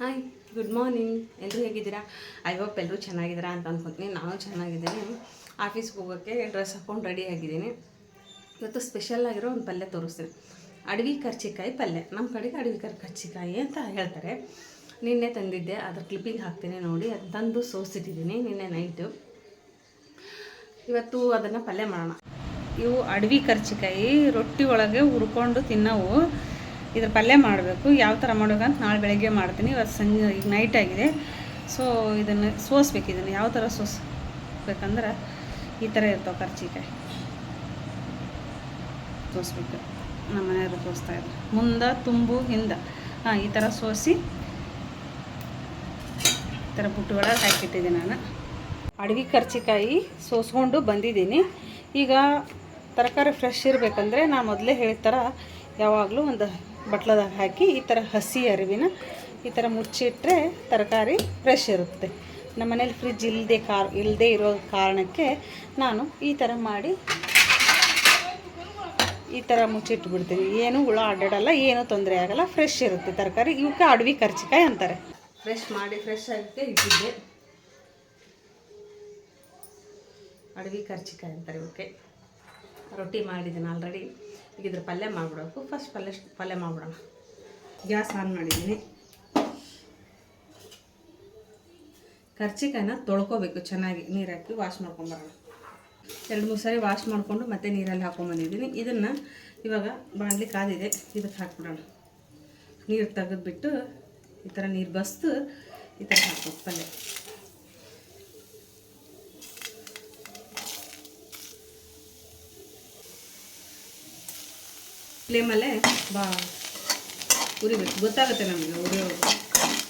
Hi good morning ಎಲ್ಲರೂ ಹೇಗಿದ್ದೀರಾ? I hope ಎಲ್ಲರೂ ಚೆನ್ನಾಗಿದ್ದೀರಾ ಅಂತ ಅಂದ್ಕೊತೀನಿ ನಾನು ಚೆನ್ನಾಗಿದ್ದೀನಿ. ಆಫೀಸ್ಗೆ ಹೋಗೋಕ್ಕೆ ಡ್ರೆಸ್ ಹಾಕ್ಕೊಂಡು ರೆಡಿ ಆಗಿದ್ದೀನಿ. ಇವತ್ತು ಸ್ಪೆಷಲ್ ಆಗಿರೋ ಒಂದು ಪಲ್ಯ ತೋರಿಸ್ತೀನಿ. ಅಡವಿ ಕರ್ಚಿಕಾಯಿ ಪಲ್ಯ. ನಮ್ಮ ಕಡೆಗೆ ಅಡವಿ ಕರ್, ಕರ್ಚಿಕಾಯಿ ಅಂತ ಹೇಳ್ತಾರೆ. ನಿನ್ನೆ ತಂದಿದ್ದೆ. ಅದ್ರ ಕ್ಲಿಪ್ಪಿಂಗ್ ಹಾಕ್ತೀನಿ ನೋಡಿ. ಅದು ತಂದು ಸೋಸಿಟ್ಟಿದ್ದೀನಿ ನಿನ್ನೆ ನೈಟು ಇವತ್ತು ಅದನ್ನು ಪಲ್ಯ ಮಾಡೋಣ. ಇವು ಅಡವಿ ಕರ್ಚಿಕಾಯಿ ರೊಟ್ಟಿ ಒಳಗೆ ಹುರ್ಕೊಂಡು ತಿನ್ನವು. ಇದ್ರ ಪಲ್ಯ ಮಾಡಬೇಕು. ಯಾವ ಥರ ಅಂತ ನಾಳೆ ಬೆಳಗ್ಗೆ ಮಾಡ್ತೀನಿ. ಇವತ್ತು ಸಂಜೆ ಈಗ ನೈಟ್ ಆಗಿದೆ. ಸೊ ಇದನ್ನು ಸೋಸ್ಬೇಕು ಇದನ್ನು. ಯಾವ ಥರ ಸೋಸ್ಬೇಕಂದ್ರೆ ಈ ಥರ ಇರ್ತಾವೆ ಕರ್ಚಿಕಾಯಿ. ಸೋಸ್ಬೇಕು. ನಮ್ಮ ಮನೆಯವರು ತೋರಿಸ್ತಾ ಇದ್ರು. ಮುಂದೆ, ತುಂಬು, ಹಿಂದೆ. ಹಾಂ, ಈ ಥರ ಸೋಸಿ ಈ ಥರ ಬುಟ್ಟಿ ಒಳಗೆ ಹಾಕಿಟ್ಟಿದ್ದೆ ನಾನು. ಅಡುಗೆ ಕರ್ಚಿಕಾಯಿ ಸೋಸ್ಕೊಂಡು ಬಂದಿದ್ದೀನಿ. ಈಗ ತರಕಾರಿ ಫ್ರೆಶ್ ಇರಬೇಕಂದ್ರೆ ನಾನು ಮೊದಲೇ ಹೇಳಿದ ಯಾವಾಗಲೂ ಒಂದು ಬಟ್ಲದಾಗ ಹಾಕಿ ಈ ಥರ ಹಸಿ ಅರಿವಿನ ಈ ಥರ ಮುಚ್ಚಿಟ್ರೆ ತರಕಾರಿ ಫ್ರೆಶ್ ಇರುತ್ತೆ. ನಮ್ಮ ಮನೇಲಿ ಫ್ರಿಜ್ ಇಲ್ಲದೆ ಕಾರ್ ಇಲ್ಲದೆ ಇರೋ ಕಾರಣಕ್ಕೆ ನಾನು ಈ ಥರ ಮಾಡಿ ಈ ಥರ ಮುಚ್ಚಿಟ್ಬಿಡ್ತೀನಿ. ಏನು ಹುಳ ಅಡ್ಡಾಡಲ್ಲ, ಏನೂ ತೊಂದರೆ ಆಗಲ್ಲ ಫ್ರೆಶ್ ಇರುತ್ತೆ ತರಕಾರಿ. ಇವಕ್ಕೆ ಅಡವಿ ಕರ್ಚಿಕಾಯಿ ಅಂತಾರೆ. ಫ್ರೆಶ್ ಮಾಡಿ ಫ್ರೆಶ್ ಆಗುತ್ತೆ ಇಟ್ಟಿದ್ದೆ. ಅಡವಿ ಕರ್ಚಿಕಾಯಿ ಅಂತಾರೆ ಇವಕ್ಕೆ. ರೊಟ್ಟಿ ಮಾಡಿದ್ದೀನಿ ಆಲ್ರೆಡಿ ಈಗ ಇದ್ರ ಪಲ್ಯ ಮಾಡಿಬಿಡೋಕು. ಫಸ್ಟ್ ಪಲ್ಯ ಪಲ್ಯ ಮಾಡಿಬಿಡೋಣ. ಗ್ಯಾಸ್ ಆನ್ ಮಾಡಿದ್ದೀನಿ. ಕರ್ಚಿಕಾಯಿನ ತೊಳ್ಕೊಬೇಕು ಚೆನ್ನಾಗಿ. ನೀರು ಹಾಕಿ ವಾಶ್ ಮಾಡ್ಕೊಂಬರೋಣ. ಎರಡು ಮೂರು ಸಾರಿ ವಾಶ್ ಮಾಡಿಕೊಂಡು ಮತ್ತೆ ನೀರಲ್ಲಿ ಹಾಕೊಂಬಂದಿದ್ದೀನಿ ಇದನ್ನು ಇವಾಗ ಬಾಣಲಿ ಕಾದಿದೆ. ಇದಕ್ಕೆ ಹಾಕ್ಬಿಡೋಣ. ನೀರು ತೆಗೆದ್ಬಿಟ್ಟು ಈ ಥರ ನೀರು ಬಸ್ದು ಈ ಥರ ಹಾಕ್ಬೇಕು ಪಲ್ಯ. ಫ್ಲೇಮಲ್ಲೇ ಬಾ ಉರಿಬೇಕು ಗೊತ್ತಾಗುತ್ತೆ ನಮಗೆ ಉರಿಯೋದು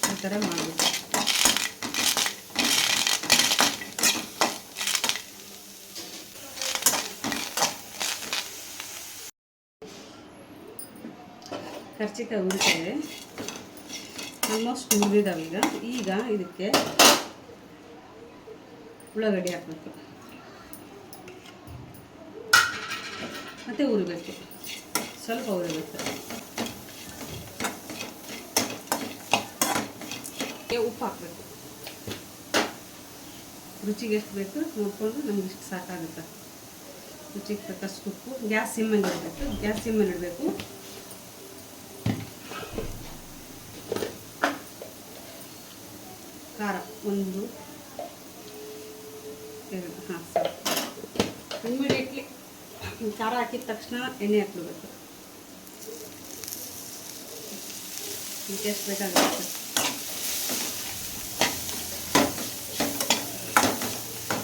ಈ ಥರ ಮಾಡಬೇಕು ಕರ್ಚಿಕಾಯಿ ಉರಿತೇವೆ ಆಲ್ಮೋಸ್ಟ್ ಮುರಿದಾವೆ ಈಗ ಈಗ ಇದಕ್ಕೆ ಉಳ್ಳಾಗಡ್ಡಿ ಹಾಕಬೇಕು ಮತ್ತು ಉರಿಬೇಕು ಸ್ವಲ್ಪ ಉರಿಬೇಕು ಗೆ ಉಪ್ಪು ಹಾಕಬೇಕು. ರುಚಿಗೆ ಎಷ್ಟು ಬೇಕು ನೋಡಿಕೊಂಡು ನಮ್ಗೆ ಇಷ್ಟು ಸಾಕಾಗುತ್ತೆ. ರುಚಿಗೆ ತಕ್ಕಷ್ಟು ಉಪ್ಪು. ಗ್ಯಾಸ್ ಸಿಮ್ಮಲ್ಲಿ ಇಡಬೇಕು. ಗ್ಯಾಸ್ ಸಿಮ್ಮಲ್ಲಿ ಇಡಬೇಕು. ಖಾರ ಒಂದು, ಎರಡು, ಹಾಂ, ಸಾಕು. ಇಮಿಡಿಯೇಟ್ಲಿ ಖಾರ ಹಾಕಿದ ತಕ್ಷಣ ಎಣ್ಣೆ ಹಾಕ್ಬಿಡ್ಬೇಕು. ಎಷ್ಟು ಬೇಕಾಗುತ್ತೆ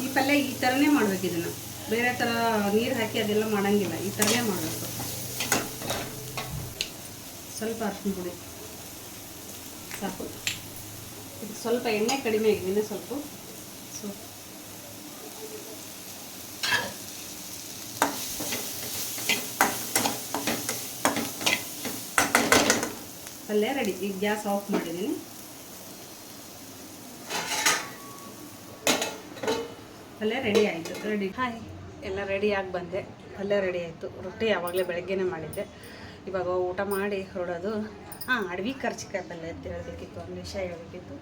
ಈ ಪಲ್ಯ ಈ ಥರನೇ ಮಾಡ್ಬೇಕು ಇದನ್ನು. ಬೇರೆ ಥರ ನೀರು ಹಾಕಿ ಅದೆಲ್ಲ ಮಾಡೋಂಗಿಲ್ಲ. ಈ ಥರನೇ ಮಾಡಬೇಕು. ಸ್ವಲ್ಪ ಅರ್ಶಿನ ಪುಡಿ. ಸಾಕು. ಇದು ಸ್ವಲ್ಪ ಎಣ್ಣೆ ಕಡಿಮೆ ಆಗಿದೆ ಸ್ವಲ್ಪ. ಸೊ ಪಲ್ಯ ರೆಡಿ ಈಗ ಗ್ಯಾಸ್ ಆಫ್ ಮಾಡಿದ್ದೀನಿ. ಪಲ್ಯ ರೆಡಿ ಆಯಿತು. ರೆಡಿ ಹಾಯ್ ಎಲ್ಲ ರೆಡಿಯಾಗಿ ಬಂದೆ. ಪಲ್ಯ ರೆಡಿ ಆಯಿತು. ರೊಟ್ಟಿ ಯಾವಾಗಲೇ ಬೆಳಗ್ಗೆನೇ ಮಾಡಿದ್ದೆ. ಇವಾಗ ಊಟ ಮಾಡಿ ಹೊರಡೋದು. ಹಾಂ, ಅಡವಿ ಖರ್ಚಿಕಾಯಿ ಪಲ್ಯ ಅಂತ ಹೇಳಬೇಕಿತ್ತು. ಒಂದು ವಿಷಯ ಹೇಳಬೇಕಿತ್ತು.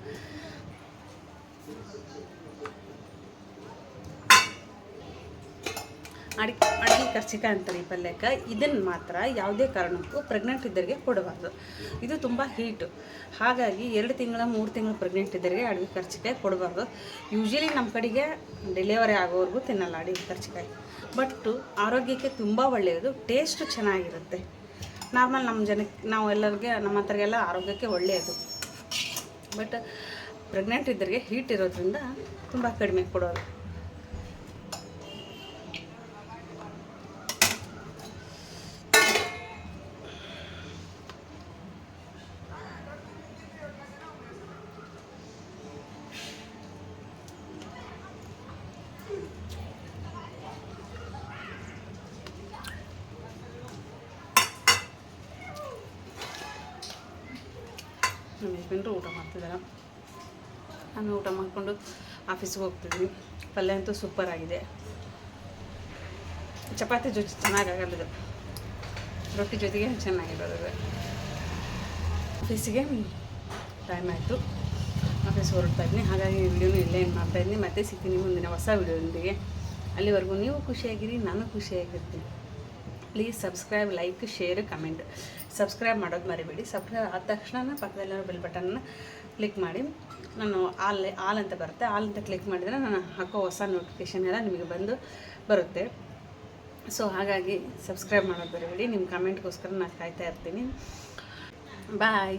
ಅಡಿ ಅಡಿಕೆ ಕರ್ಚಿಕಾಯಿ ಅಂತಾರೆ ಈ ಪಲ್ಯಕ್ಕೆ. ಇದನ್ನು ಮಾತ್ರ ಯಾವುದೇ ಕಾರಣಕ್ಕೂ ಪ್ರೆಗ್ನೆಂಟ್ ಇದ್ದರಿಗೆ ಕೊಡಬಾರ್ದು. ಇದು ತುಂಬ ಹೀಟು ಹಾಗಾಗಿ ಎರಡು ತಿಂಗಳ, ಮೂರು ತಿಂಗಳು ಪ್ರೆಗ್ನೆಂಟ್ ಇದ್ದರಿಗೆ ಅಡುಗೆ ಕರ್ಚಿಕಾಯಿ ಕೊಡಬಾರ್ದು. ಯೂಶ್ವಲಿ ನಮ್ಮ ಕಡೆಗೆ ಡೆಲಿವರಿ ಆಗೋವರೆಗೂ ತಿನ್ನಲ್ಲ ಅಡುಗೆ ಕರ್ಚಿಕಾಯಿ. ಬಟ್ ಆರೋಗ್ಯಕ್ಕೆ ತುಂಬ ಒಳ್ಳೆಯದು ಟೇಸ್ಟು ಚೆನ್ನಾಗಿರುತ್ತೆ. ನಾರ್ಮಲ್ ನಮ್ಮ ಜನಕ್ಕೆ ನಾವು ಎಲ್ಲರಿಗೆ, ನಮ್ಮ ಹತ್ರಗೆಲ್ಲ ಆರೋಗ್ಯಕ್ಕೆ ಒಳ್ಳೆಯದು. ಬಟ್ ಪ್ರೆಗ್ನೆಂಟ್ ಇದ್ದರಿಗೆ ಹೀಟ್ ಇರೋದ್ರಿಂದ ತುಂಬ ಕಡಿಮೆ ಕೊಡೋದು. ನಮ್ಮ ಯಜಮಾನ್ರು ಊಟ ಮಾಡ್ತಿದ್ದಾರೆ ನಾನು ಊಟ ಮಾಡಿಕೊಂಡು ಆಫೀಸ್ಗೆ ಹೋಗ್ತಿದ್ದೀನಿ ಪಲ್ಯ ಅಂತೂ ಸೂಪರ್ ಆಗಿದೆ. ಚಪಾತಿ ಜೊತೆ ಚೆನ್ನಾಗಾಗಲ್ಲ ಇದು. ರೊಟ್ಟಿ ಜೊತೆಗೆ ಚೆನ್ನಾಗಿರೋದು ಆಫೀಸಿಗೆ ಟೈಮ್ ಆಯಿತು. ಆಫೀಸ್ ಹೊರಡ್ತಾ ಇದ್ದೀನಿ ಹಾಗಾಗಿ ವಿಡಿಯೋನು ಇಲ್ಲೇ ಏನು ಮಾಡ್ತಾ ಇದ್ದೀನಿ ಮತ್ತೆ ಸಿಗ್ತೀನಿ ಮುಂದಿನ ಹೊಸ ವಿಡಿಯೋದೊಂದಿಗೆ. ಅಲ್ಲಿವರೆಗೂ ನೀವು ಖುಷಿಯಾಗಿರಿ, ನಾನು ಖುಷಿಯಾಗಿರ್ತೀನಿ. Please subscribe like share comment subscribe ಮಾಡೋದು ಮರಿಬೇಡಿ. ಸಬ್ಸ್ಕ್ರೈಬ್ ಆದ ತಕ್ಷಣ ಪಕ್ಕದಲ್ಲಿರೋ ಬೆಲ್ ಬಟನ್ನ ಕ್ಲಿಕ್ ಮಾಡಿ. ನಾನು ಆಲ್ ಆಲ್ ಅಂತ ಬರುತ್ತೆ. ಆಲ್ ಅಂತ ಕ್ಲಿಕ್ ಮಾಡಿದರೆ ನಾನು ಹಾಕೋ ಹೊಸ ನೋಟಿಫಿಕೇಷನ್ ಎಲ್ಲ ನಿಮಗೆ ಬಂದು ಬರುತ್ತೆ. ಸೊ ಹಾಗಾಗಿ ಸಬ್ಸ್ಕ್ರೈಬ್ ಮಾಡೋದು ಬರಬೇಡಿ ನಿಮ್ಮ ಕಮೆಂಟ್ಗೋಸ್ಕರ ನಾನು ಕಾಯ್ತಾ ಇರ್ತೀನಿ. ಬಾಯ್